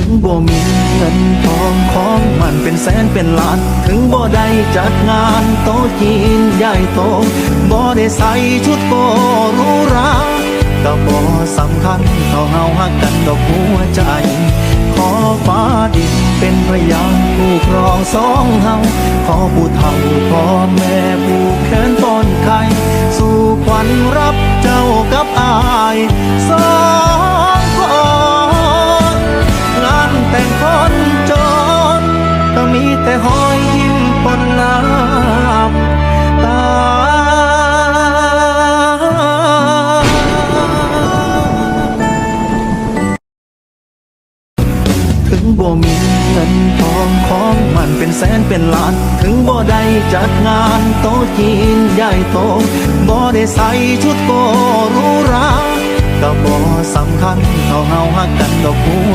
ถึงบ่มีเงินทองของมันเป็นแสนเป็นล้าน ถึงบ่ได้จัดงานโต๊ะจีนใหญ่โตบ่ได้ใส่ชุดโกรูหราก็บ่สำคัญเท่าเฮาฮักกันดอกหัวใจ ขอฟ้าดินเป็นพยานผู้ครองสองเฮาขอผู้เฒ่าพ่อแม่ผู้แขนต้นไข่สู่ขวัญรับเจ้ากับอาย หอยยิ้มปนน้ำตาถึงบ่มีเงินทองของมันเป็นแสนเป็นล้าน ถึงบ่ได้จัดงานโต๊ะจีนใหญ่โตบ่ได้ใส่ชุดโกรูราก็บ่สำคัญเท่าเฮาฮักกันดอกหัว